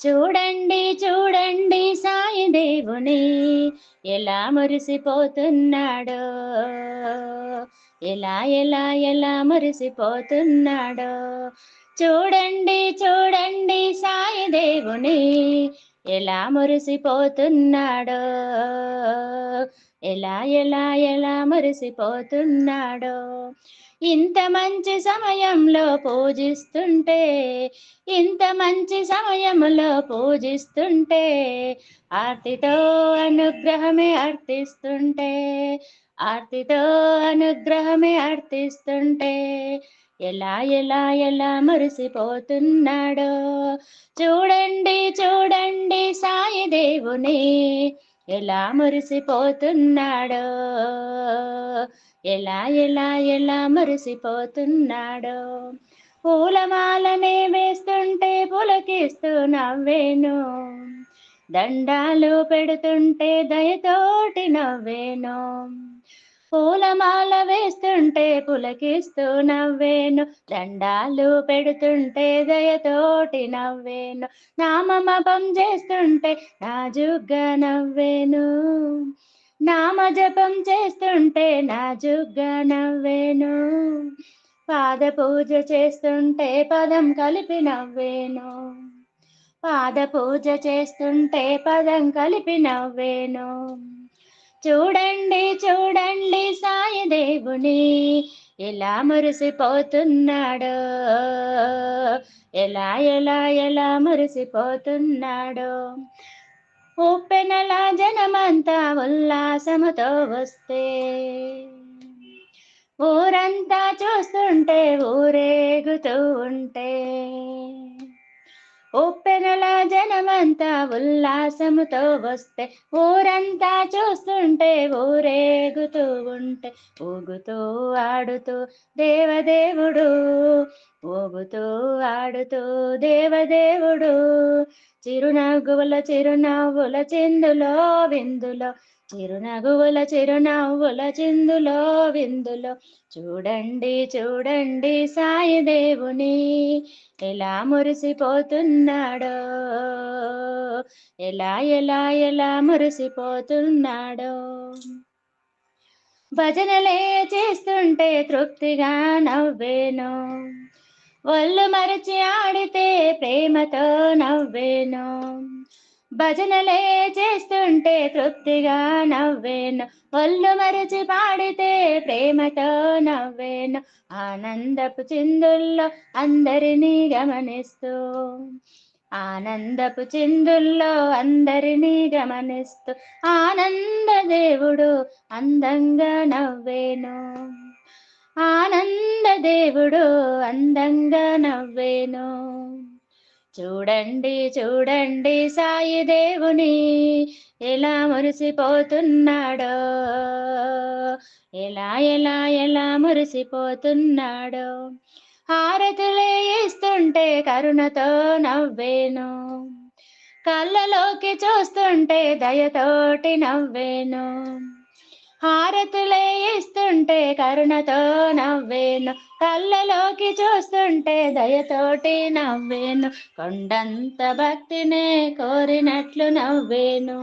చూడండి చూడండి సాయి దేవుని. ఎలా మురిసిపోతున్నాడో. ఎలా ఎలా ఎలా మురిసిపోతున్నాడో. చూడండి చూడండి సాయి దేవుని. ఎలా మురిసిపోతున్నాడో. ఎలా ఎలా ఎలా మురిసిపోతున్నాడో. ఇంత మంచి సమయంలో పూజిస్తుంటే ఇంత మంచి సమయంలో పూజిస్తుంటే ఆర్తితో అనుగ్రహమే అర్థిస్తుంటే ఆర్తితో అనుగ్రహమే అర్థిస్తుంటే ఎలా ఎలా ఎలా మురిసిపోతున్నాడో. చూడండి చూడండి సాయి దేవుని ఎలా మురిసిపోతున్నాడో. ఎలా ఎలా ఎలా మురిసిపోతున్నాడో. పూలమాలనే వేస్తుంటే పులకిస్తూ నవ్వేను. దండాలు పెడుతుంటే దయతోటి నవ్వేను. పూలమాల వేస్తుంటే పులకిస్తూ నవ్వేను. దండాలు పెడుతుంటే దయతోటి నవ్వేను. నామమపం చేస్తుంటే నాజుగ్గా నవ్వేను. నామ జపం చేస్తుంటే నాజుగ్గా నవ్వేను. పాద పూజ చేస్తుంటే పదం కలిపి నవ్వేను. పాద పూజ చేస్తుంటే పదం కలిపి నవ్వేను. చూడండి చూడండి సాయి దేవుని. ఎలా మురిసిపోతున్నాడో. ఎలా ఎలా ఎలా మురిసిపోతున్నాడో. ఉప్పెనలా జనమంతా ఉల్లాసముతో వస్తే. ఊరంతా చూస్తుంటే ఊరేగుతూ ఉంటే. ఉప్పెనల జనమంతా ఉల్లాసముతో వస్తే ఊరంతా చూస్తుంటే ఊరేగుతూ ఉంటే ఊగుతూ ఆడుతూ దేవదేవుడు ఊగుతూ ఆడుతూ దేవదేవుడు. చిరునవ్వుల చిరునవ్వుల చిందులో విందులో చిరునవ్వుల చిరునవ్వుల చిందులో విందులో. చూడండి చూడండి సాయి దేవుని ఎలా మురిసిపోతున్నాడో ఎలా ఎలా ఎలా మురిసిపోతున్నాడో. భజనలే చేస్తుంటే తృప్తిగా నవ్వేను. ఒళ్ళు మరచి ఆడితే ప్రేమతో నవ్వేను. భజనలే చేస్తుంటే తృప్తిగా నవ్వేను. ఒళ్ళు మరచి పాడితే ప్రేమతో నవ్వేను. ఆనందపు చిందుల్లో అందరినీ గమనిస్తూ ఆనందపు చిందుల్లో అందరినీ గమనిస్తూ ఆనంద దేవుడు అందంగా నవ్వేను. ఆనంద దేవుడు అందంగా నవ్వేను. చూడండి చూడండి సాయి దేవుని ఎలా మురిసిపోతున్నాడో. ఎలా ఎలా ఎలా మురిసిపోతున్నాడో. హారతులే ఇస్తుంటే కరుణతో నవ్వేను. కళ్ళలోకి చూస్తుంటే దయతోటి నవ్వేను. హారతులే ఇస్తుంటే కరుణతో నవ్వేను. కళ్ళలోకి చూస్తుంటే దయతోటి నవ్వేను. కొండంత భక్తినే కోరినట్లు నవ్వేను.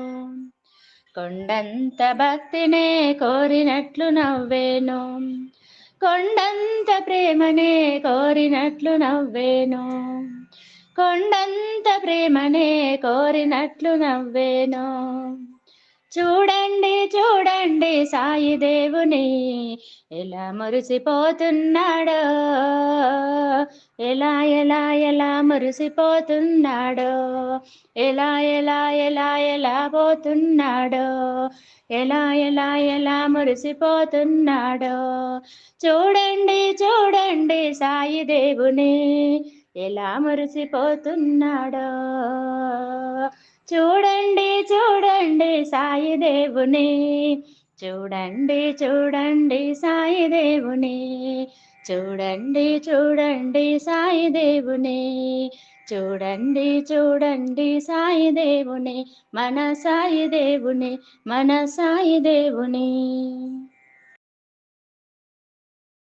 కొండంత భక్తినే కోరినట్లు నవ్వేను. కొండంత ప్రేమనే కోరినట్లు నవ్వేను. కొండంత ప్రేమనే కోరినట్లు నవ్వేను. చూడండి చూడండి సాయి దేవుని. ఎలా మురిసిపోతున్నాడో? ఎలా ఎలా ఎలా మురిసిపోతున్నాడో? ఎలా ఎలా ఎలా ఎలా పోతున్నాడో? ఎలా ఎలా ఎలా మురిసిపోతున్నాడో? చూడండి చూడండి సాయి దేవుని. ఎలా మురిసిపోతున్నాడో? చూడండి చూడండి సాయి దేవుని చూడండి చూడండి సాయి దేవుని చూడండి చూడండి సాయి దేవుని చూడండి చూడండి సాయి దేవుని మన సాయి దేవుని మన సాయి దేవుని